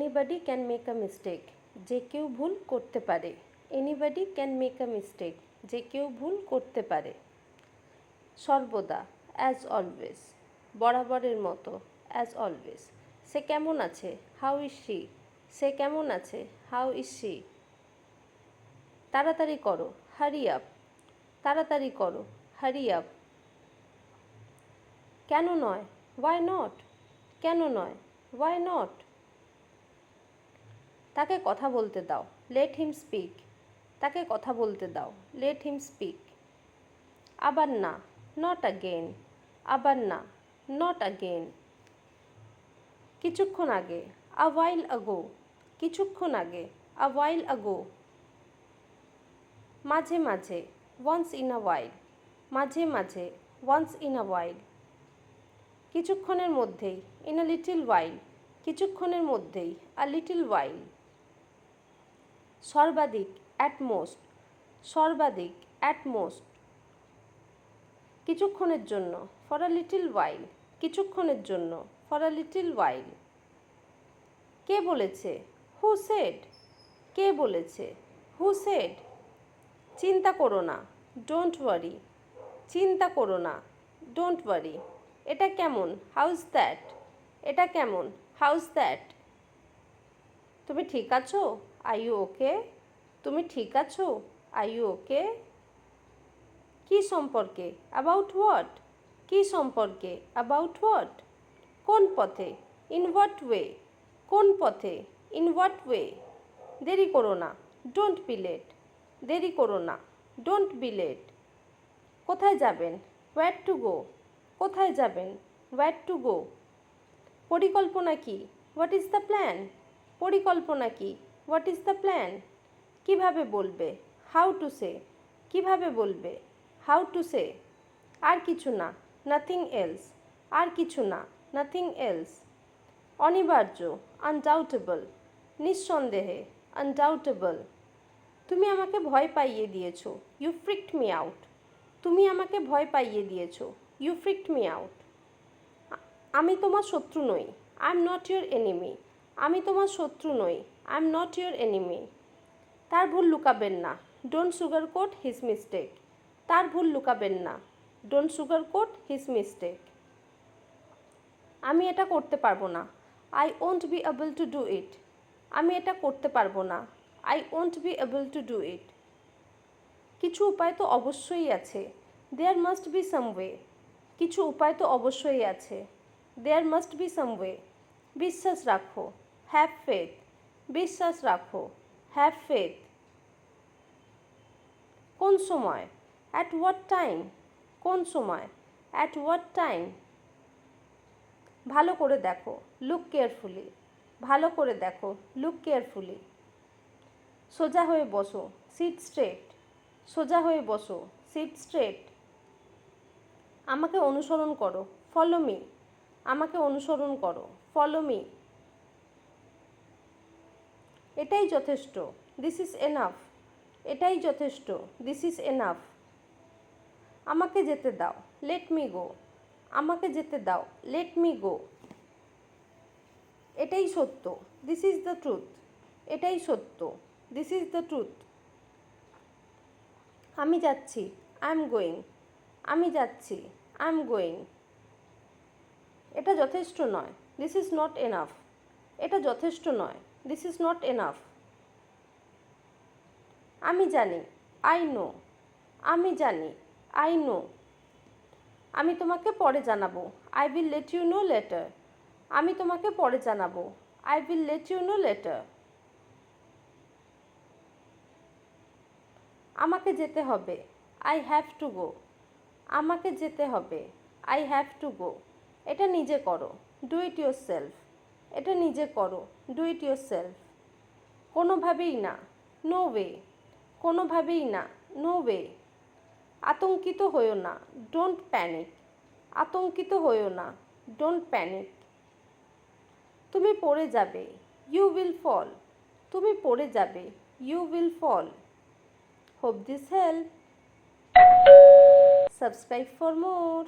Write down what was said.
Anybody can make a mistake যে কেউ ভুল করতে পারে। Anybody can make a mistake যে কেউ ভুল করতে পারে। সর্বদা অ্যাজ অলওয়েজ বরাবরের মতো অ্যাজ অলওয়েজ সে কেমন আছে? হাউ ইজ শি সে কেমন আছে? হাউ ইজ শি তাড়াতাড়ি করো হারি আপ তাড়াতাড়ি করো হারি আপ কেন নয়? ওয়াই নট কেন নয়? ওয়াই নট তাকে কথা বলতে দাও। লেট হিম স্পিক তাকে কথা বলতে দাও। লেট হিম স্পিক আবার না নট আগেন আবার না নট আগেন কিছুক্ষণ আগে আ ওয়াইল আগো কিছুক্ষণ আগে আ ওয়াইল আগো মাঝে মাঝে ওয়ান্স ইন আ ওয়াইল মাঝে মাঝে ওয়ান্স ইন আ ওয়াইল কিছুক্ষণের মধ্যেই ইন আ লিটিল ওয়াইল কিছুক্ষণের মধ্যেই আ লিটিল ওয়াইল সর্বাধিক অ্যাটমোস্ট সর্বাধিক অ্যাটমোস্ট কিছুক্ষণের জন্য ফর আ লিটিল ওয়াইল কিছুক্ষণের জন্য ফর আ লিটিল ওয়াইল কে বলেছে? হু সেড কে বলেছে? হু সেড চিন্তা করো না ডোন্ট ওয়ারি চিন্তা করো না ডোন্ট ওয়ারি এটা কেমন? হাউস দ্যাট এটা কেমন? হাউস দ্যাট তুমি ঠিক আছো? আই ইউ ওকে তুমি ঠিক আছো? আই ইউ ওকে কি সম্পর্কে? অ্যাবাউট হোয়াট কি সম্পর্কে? অ্যাবাউট হোয়াট কোন পথে? ইন হোয়াট ওয়ে কোন পথে? ইন হোয়াট ওয়ে দেরি করো না। ডোন্ট বি লেট দেরি করো না। ডোন্ট বি লেট কোথায় যাবেন? হোয়ার টু গো কোথায় যাবেন? হোয়ার টু গো পরিকল্পনা কি? হোয়াট ইজ দ্য প্ল্যান পরিকল্পনা কি? হোয়াট ইজ দ্য প্ল্যান কীভাবে বলবে? হাউ টু সে কীভাবে বলবে? হাউ টু সে আর কিছু না নাথিং এলস আর কিছু না নাথিং এলস অনিবার্য আনডাউটেবল নিঃসন্দেহে আনডাউটেবল তুমি আমাকে ভয় পাইয়ে দিয়েছ। ইউ ফ্রিকড মি আউট তুমি আমাকে ভয় পাইয়ে দিয়েছ। ইউ ফ্রিকড মি আউট আমি তোমার শত্রু নই। I am not your enemy আমি তোমার শত্রু নই। I am not your enemy তার ভুল লুকাবেন না। Don't sugar coat his mistake তার ভুল লুকাবেন না। Don't sugar coat his mistake আমি এটা করতে পারব না। I won't be able to do it আমি এটা করতে পারব না। I won't be able to do it কিছু উপায় তো অবশ্যই আছে। There must be some way কিছু উপায় তো অবশ্যই আছে। There must be some way বিশ্বাস রাখো। হ্যাভ ফেথ বিশ্বাস রাখো হ্যাভ ফেথ কোন সময়? অ্যাট হোয়াট টাইম কোন সময়? অ্যাট হোয়াট টাইম ভালো করে দেখো লুক কেয়ারফুলি ভালো করে দেখো লুক কেয়ারফুলি সোজা হয়ে বসো সিট স্ট্রেট সোজা হয়ে বসো সিট স্ট্রেট আমাকে অনুসরণ করো ফলো মি আমাকে অনুসরণ করো ফলো মি এটাই যথেষ্ট। দিস ইজ এনাফ এটাই যথেষ্ট। দিস ইজ এনাফ আমাকে যেতে দাও। লেট মি গো আমাকে যেতে দাও। লেট মি গো এটাই সত্য। দিস ইজ দ্য ট্রুথ এটাই সত্য। দিস ইজ দ্য ট্রুথ আমি যাচ্ছি। আই এম গোয়িং আমি যাচ্ছি। আই এম গোয়িং এটা যথেষ্ট নয়। দিস ইজ নট এনাফ এটা যথেষ্ট নয়। দিস ইজ নট এনাফ আমি জানি। আই নো আমি জানি। আই নো আমি তোমাকে পরে জানাব। I will let you know later আমি তোমাকে পরে জানাব। I will let you know later আমাকে যেতে হবে। আই হ্যাভ টু গো আমাকে যেতে হবে। আই হ্যাভ টু গো এটা নিজে করো। ডু ইট ইউর সেলফ এটা নিজে করো। ডু ইট ইউর সেলফ কোনোভাবেই না। নো ওয়ে কোনোভাবেই না। নো ওয়ে আতঙ্কিত হইও না। ডোন্ট প্যানিক আতঙ্কিত হইও না। ডোন্ট প্যানিক তুমি পড়ে যাবে। ইউ উইল ফল তুমি পড়ে যাবে। You will fall hope this help subscribe for more